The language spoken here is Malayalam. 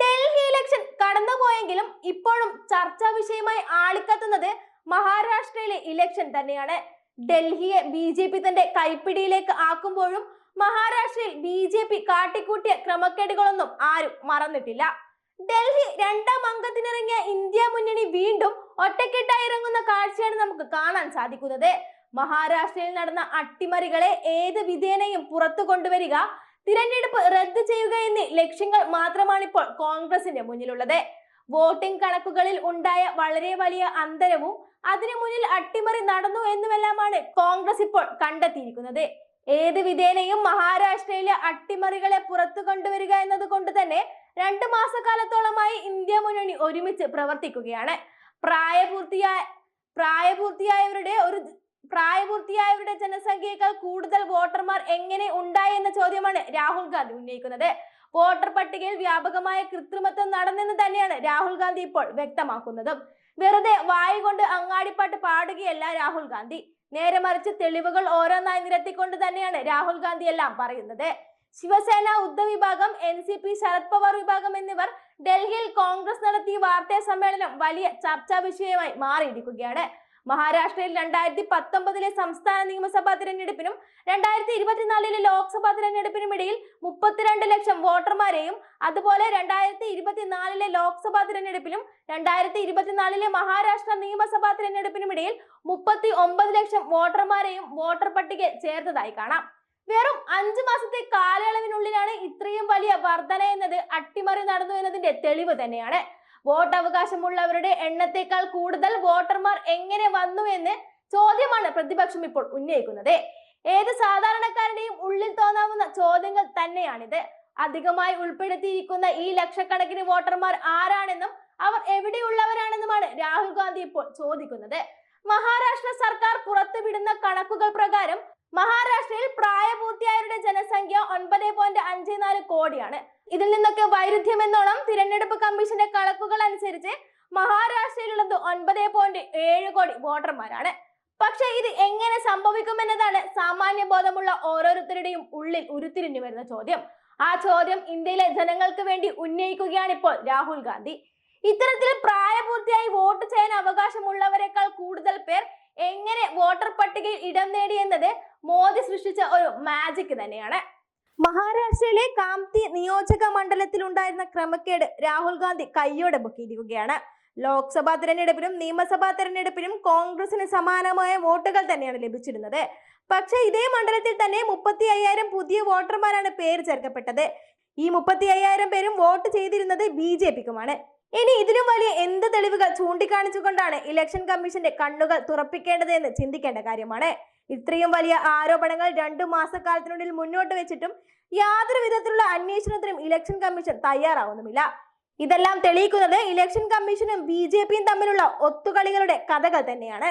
ഡൽഹി ഇലക്ഷൻ കടന്നുപോയെങ്കിലും ഇപ്പോഴും ചർച്ചാ വിഷയമായി ആളിക്കത്തുന്നത് മഹാരാഷ്ട്രയിലെ ഇലക്ഷൻ തന്നെയാണ്. ഡൽഹിയെ ബി ജെ പി തന്റെ കൈപ്പിടിയിലേക്ക് ആക്കുമ്പോഴും മഹാരാഷ്ട്രയിൽ ബി ജെ പി കാട്ടിക്കൂട്ടിയ ക്രമക്കേടുകളൊന്നും ആരും മറന്നിട്ടില്ല. ഡൽഹി രണ്ടാം അംഗത്തിനിറങ്ങിയ ഇന്ത്യ മുന്നണി വീണ്ടും ഒറ്റക്കെട്ടായി ഇറങ്ങുന്ന കാഴ്ചയാണ് നമുക്ക് കാണാൻ സാധിക്കുന്നത്. മഹാരാഷ്ട്രയിൽ നടന്ന അട്ടിമറികളെ ഏത് വിധേനയും പുറത്തു കൊണ്ടുവരിക തിരഞ്ഞെടുപ്പ് റദ്ദ് ചെയ്യുക എന്നീ ലക്ഷ്യങ്ങൾ മാത്രമാണ് ഇപ്പോൾ കോൺഗ്രസിന്റെ മുന്നിലുള്ളത്. വോട്ടിംഗ് കണക്കുകളിൽ ഉണ്ടായ വളരെ വലിയ അന്തരവും അതിനു മുന്നിൽ അട്ടിമറി നടന്നു എന്നുമെല്ലാമാണ് കോൺഗ്രസ് ഇപ്പോൾ കണ്ടെത്തിയിരിക്കുന്നത്. ഏത് വിധേനയും മഹാരാഷ്ട്രയിലെ അട്ടിമറികളെ പുറത്തു കൊണ്ടുവരിക എന്നത് കൊണ്ട് തന്നെ രണ്ട് മാസക്കാലത്തോളമായി ഇന്ത്യ മുന്നണി ഒരുമിച്ച് പ്രവർത്തിക്കുകയാണ്. പ്രായപൂർത്തിയായ പ്രായപൂർത്തിയായവരുടെ ഒരു പ്രായപൂർത്തിയായവരുടെ ജനസംഖ്യയേക്കാൾ കൂടുതൽ വോട്ടർമാർ എങ്ങനെ ഉണ്ടായി എന്ന ചോദ്യമാണ് രാഹുൽ ഗാന്ധി ഉന്നയിക്കുന്നത്. വോട്ടർ പട്ടികയിൽ വ്യാപകമായ കൃത്രിമത്വം നടന്നെന്ന് തന്നെയാണ് രാഹുൽ ഗാന്ധി ഇപ്പോൾ വ്യക്തമാക്കുന്നതും. വെറുതെ വായ കൊണ്ട് അങ്ങാടിപ്പാട്ട് പാടുകയല്ല രാഹുൽ ഗാന്ധി. നേരെ മറിച്ച് തെളിവുകൾ ഓരോന്നായി നിരത്തിക്കൊണ്ട് തന്നെയാണ് രാഹുൽ ഗാന്ധി എല്ലാം പറയുന്നത്. ശിവസേന ഉദ്ധവ് വിഭാഗം N C P Sharad Pawar വിഭാഗം എന്നിവർ ഡൽഹിയിൽ കോൺഗ്രസ് നടത്തിയ വാർത്താ സമ്മേളനം വലിയ ചർച്ചാ വിഷയമായി മാറിയിരിക്കുകയാണ്. മഹാരാഷ്ട്രയിൽ രണ്ടായിരത്തി പത്തൊമ്പതിലെ സംസ്ഥാന നിയമസഭാ തിരഞ്ഞെടുപ്പിനും രണ്ടായിരത്തി ഇരുപത്തിനാലിലെ ലോക്സഭാ തിരഞ്ഞെടുപ്പിനും ഇടയിൽ മുപ്പത്തിരണ്ട് ലക്ഷം വോട്ടർമാരെയും അതുപോലെ രണ്ടായിരത്തി ഇരുപത്തിനാലിലെ ലോക്സഭാ തിരഞ്ഞെടുപ്പിലും രണ്ടായിരത്തി ഇരുപത്തിനാലിലെ മഹാരാഷ്ട്ര നിയമസഭാ തിരഞ്ഞെടുപ്പിനും ഇടയിൽ മുപ്പത്തി ഒമ്പത് ലക്ഷം വോട്ടർമാരെയും വോട്ടർ പട്ടിക ചേർത്തതായി കാണാം. വെറും അഞ്ചു മാസത്തെ കാലയളവിനുള്ളിലാണ് ഇത്രയും വലിയ വർധന എന്നത് അട്ടിമറി നടന്നു എന്നതിന്റെ തെളിവ് തന്നെയാണ്. വോട്ട് അവകാശമുള്ളവരുടെ എണ്ണത്തെക്കാൾ കൂടുതൽ വോട്ടർമാർ എങ്ങനെ വന്നു എന്ന് ചോദ്യമാണ് പ്രതിപക്ഷം ഇപ്പോൾ ഉന്നയിക്കുന്നത്. ഏത് സാധാരണക്കാരുടെയും ഉള്ളിൽ തോന്നാവുന്ന ചോദ്യങ്ങൾ തന്നെയാണിത്. അധികമായി ഉൾപ്പെടുത്തിയിരിക്കുന്ന ഈ ലക്ഷക്കണക്കിന് വോട്ടർമാർ ആരാണെന്നും അവർ എവിടെയുള്ളവരാണെന്നുമാണ് രാഹുൽ ഗാന്ധി ഇപ്പോൾ ചോദിക്കുന്നത്. മഹാരാഷ്ട്ര സർക്കാർ പുറത്തുവിടുന്ന കണക്കുകൾ പ്രകാരം മഹാരാഷ്ട്രയിൽ പ്രായപൂർത്തിയായവരുടെ ജനസംഖ്യ ഒൻപത് പോയിന്റ് അഞ്ച് നാല് കോടിയാണ്. ഇതിൽ നിന്നൊക്കെ വൈരുദ്ധ്യം എന്നോണം തിരഞ്ഞെടുപ്പ് കമ്മീഷന്റെ കണക്കുകൾ അനുസരിച്ച് മഹാരാഷ്ട്രയിലുള്ളത് ഒൻപത് പോയിന്റ് ഏഴ് കോടി വോട്ടർമാരാണ്. പക്ഷെ ഇത് എങ്ങനെ സംഭവിക്കുമെന്നതാണ് സാമാന്യ ബോധമുള്ള ഓരോരുത്തരുടെയും ഉള്ളിൽ ഉരുത്തിരിഞ്ഞു വരുന്ന ചോദ്യം. ആ ചോദ്യം ഇന്ത്യയിലെ ജനങ്ങൾക്ക് വേണ്ടി ഉന്നയിക്കുകയാണ് ഇപ്പോൾ രാഹുൽ ഗാന്ധി. ഇത്തരത്തിൽ പ്രായപൂർത്തിയായി വോട്ട് ചെയ്യാൻ അവകാശമുള്ളവരെക്കാൾ കൂടുതൽ പേർ എങ്ങനെ വോട്ടർ പട്ടികയിൽ ഇടം നേടി എന്നത് മോദി സൃഷ്ടിച്ച ഒരു മാജിക് തന്നെയാണ്. മഹാരാഷ്ട്രയിലെ കാംതി നിയോജക മണ്ഡലത്തിൽ ഉണ്ടായിരുന്ന ക്രമക്കേട് രാഹുൽ ഗാന്ധി കയ്യോടെ പൊക്കിയിരിക്കുകയാണ്. ലോക്സഭാ തെരഞ്ഞെടുപ്പിലും നിയമസഭാ തെരഞ്ഞെടുപ്പിലും കോൺഗ്രസിന് സമാനമായ വോട്ടുകൾ തന്നെയാണ് ലഭിച്ചിരുന്നത്. പക്ഷേ ഇതേ മണ്ഡലത്തിൽ തന്നെ മുപ്പത്തി അയ്യായിരം പുതിയ വോട്ടർമാരാണ് പേര് ചേർക്കപ്പെട്ടത്. ഈ മുപ്പത്തി അയ്യായിരം പേരും വോട്ട് ചെയ്തിരുന്നത് ബി ജെ പിക്കുമാണ്. ഇനി ഇതിലും വലിയ എന്ത് തെളിവുകൾ ചൂണ്ടിക്കാണിച്ചുകൊണ്ടാണ് ഇലക്ഷൻ കമ്മീഷന്റെ കണ്ണുകൾ തുറപ്പിക്കേണ്ടത് എന്ന് ചിന്തിക്കേണ്ട കാര്യമാണ്. ഇത്രയും വലിയ ആരോപണങ്ങൾ രണ്ടു മാസക്കാലത്തിനുള്ളിൽ മുന്നോട്ട് വെച്ചിട്ടും യാതൊരു വിധത്തിലുള്ള അന്വേഷണത്തിനും ഇലക്ഷൻ കമ്മീഷൻ തയ്യാറാവുന്നുമില്ല. ഇതെല്ലാം തെളിയിക്കുന്നത് ഇലക്ഷൻ കമ്മീഷനും ബി തമ്മിലുള്ള ഒത്തുകളികളുടെ കഥകൾ തന്നെയാണ്.